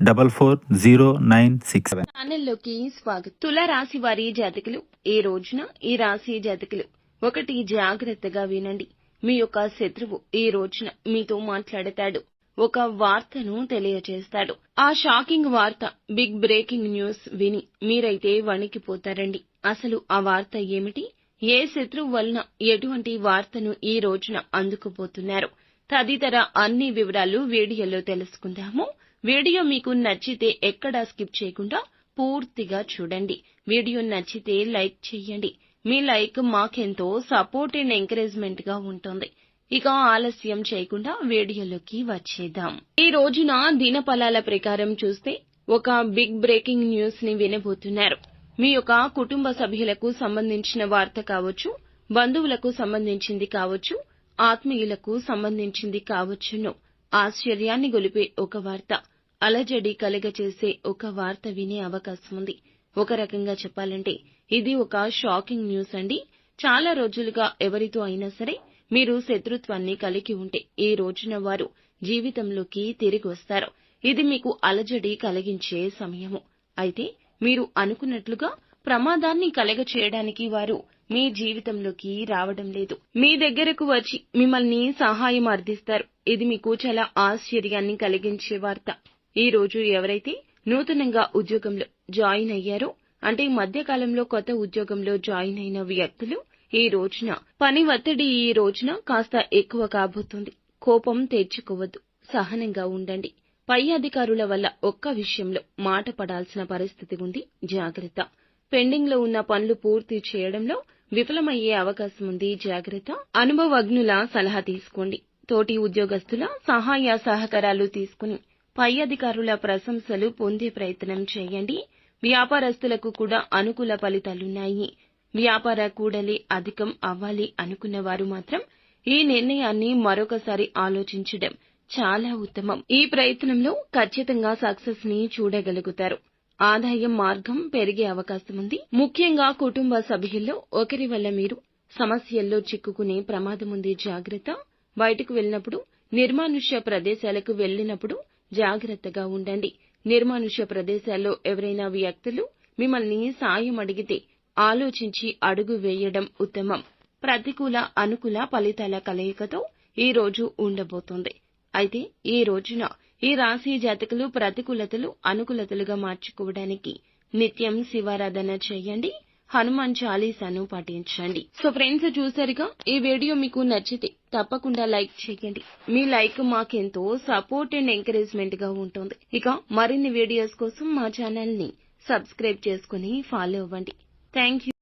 double four zero nine six seven ఛానల్లోకి స్వాగతం. తుల రాశి వారి జాతకులు ఈ రోజున ఈ రాశి జాతకులు? ఒకటి జాగ్రత్తగా వినండి. మీ యొక్క శత్రువు ఈ రోజున మీతో మాట్లాడతాడు? ఒక వార్తను తెలియజేస్తాడు ఆ షాకింగ్ వార్త బిగ్ బ్రేకింగ్ న్యూస్ విని మీరైతే వణికిపోతారండి. అసలు ఆ వార్త ఏమిటి? ఏ శత్రువు వలన ఎటువంటి వార్తను ఈ రోజున అందుకుపోతున్నారు? తదితర అన్ని వివరాలు వీడియోలో తెలుసుకుందాము. వీడియో మీకు నచ్చితే ఎక్కడా స్కిప్ చేయకుండా పూర్తిగా చూడండి. వీడియో నచ్చితే లైక్ చేయండి. మీ లైక్ మాకెంతో సపోర్ట్ అండ్ ఎంకరేజ్మెంట్గా ఉంటుంది. ఇక ఆలస్యం చేయకుండా వీడియోలోకి వచ్చేద్దాం. ఈ రోజున దినఫలాల ప్రకారం చూస్తే ఒక బిగ్ బ్రేకింగ్ న్యూస్ని వినబోతున్నారు. మీ యొక్క కుటుంబ సభ్యులకు సంబంధించిన వార్త కావచ్చు బంధువులకు సంబంధించింది కావచ్చు ఆత్మీయులకు సంబంధించింది కావచ్చును. ఆశ్చర్యాన్ని గొలిపే ఒక వార్త అలజడి కలగచేసే ఒక వార్త వినే అవకాశం ఉంది ఒక రకంగా చెప్పాలంటే ఇది ఒక షాకింగ్ న్యూస్ అండి. చాలా రోజులుగా ఎవరితో అయినా సరే మీరు శత్రుత్వాన్ని కలిగి ఉంటే ఈ రోజున వారు జీవితంలోకి తిరిగి వస్తారు. ఇది మీకు అలజడి కలిగించే సమయము. అయితే మీరు అనుకున్నట్లుగా ప్రమాదాన్ని కలగ చేయడానికి వారు మీ జీవితంలోకి రావడం లేదు. మీ దగ్గరకు వచ్చి మిమ్మల్ని సహాయం అర్థిస్తారు. ఇది మీకు చాలా ఆశ్చర్యాన్ని కలిగించే వార్త. ఈ రోజు ఎవరైతే నూతనంగా ఉద్యోగంలో జాయిన్ అయ్యారో అంటే ఈ మధ్య కాలంలో కొత్త ఉద్యోగంలో జాయిన్ అయిన వ్యక్తులు ఈ రోజున పని ఒత్తిడి ఈ రోజున కాస్త ఎక్కువ కాబోతుంది. కోపం తెచ్చుకోవద్దు. సహనంగా ఉండండి. పై అధికారుల వల్ల ఒక్క విషయంలో మాట పడాల్సిన పరిస్థితి ఉంది. జాగ్రత్త. పెండింగ్లో ఉన్న పనులు పూర్తి చేయడంలో విఫలమయ్యే అవకాశం ఉంది. జాగ్రత్త. అనుభవజ్ఞుల సలహా తీసుకోండి. తోటి ఉద్యోగస్తుల సహాయ సహకారాలు తీసుకుని పై అధికారుల ప్రశంసలు పొందే ప్రయత్నం చేయండి. వ్యాపారస్తులకు కూడా అనుకూల ఫలితాలున్నాయి. వ్యాపార కూడలి అధికం అవ్వాలి అనుకున్న వారు మాత్రం ఈ నిర్ణయాన్ని మరొకసారి ఆలోచించడం చాలా ఉత్తమం. ఈ ప్రయత్నంలో ఖచ్చితంగా సక్సెస్ని చూడగలుగుతారు. ఆదాయం మార్గం పెరిగే అవకాశం ఉంది ముఖ్యంగా కుటుంబ సభ్యుల్లో ఒకరి వల్ల మీరు సమస్యల్లో చిక్కుకునే ప్రమాదం ఉంది జాగ్రత్త. బయటకు వెళ్ళినప్పుడు నిర్మానుష్య ప్రదేశాలకు వెళ్ళినప్పుడు జాగ్రత్తగా ఉండండి. నిర్మానుష్య ప్రదేశాల్లో ఎవరైనా వ్యక్తులు మిమ్మల్ని సాయం అడిగితే ఆలోచించి అడుగు వేయడం ఉత్తమం. ప్రతికూల అనుకూల ఫలితాల కలయికతో ఈ రోజు ఉండబోతోంది. అయితే ఈ రోజున ఈ రాశి జాతకులు ప్రతికూలతలు అనుకూలతలుగా మార్చుకోవడానికి నిత్యం శివారాధన చేయండి. హనుమాన్ చాలీసాను పాటించండి. సో ఫ్రెండ్స్ చూసారుగా ఈ వీడియో మీకు నచ్చితే తప్పకుండా లైక్ చేయండి. మీ లైక్ మాకెంతో సపోర్ట్ అండ్ ఎంకరేజ్మెంట్గా ఉంటుంది. ఇక మరిన్ని వీడియోస్ కోసం మా ఛానల్ని సబ్స్క్రైబ్ చేసుకుని ఫాలో అవ్వండి. Thank you.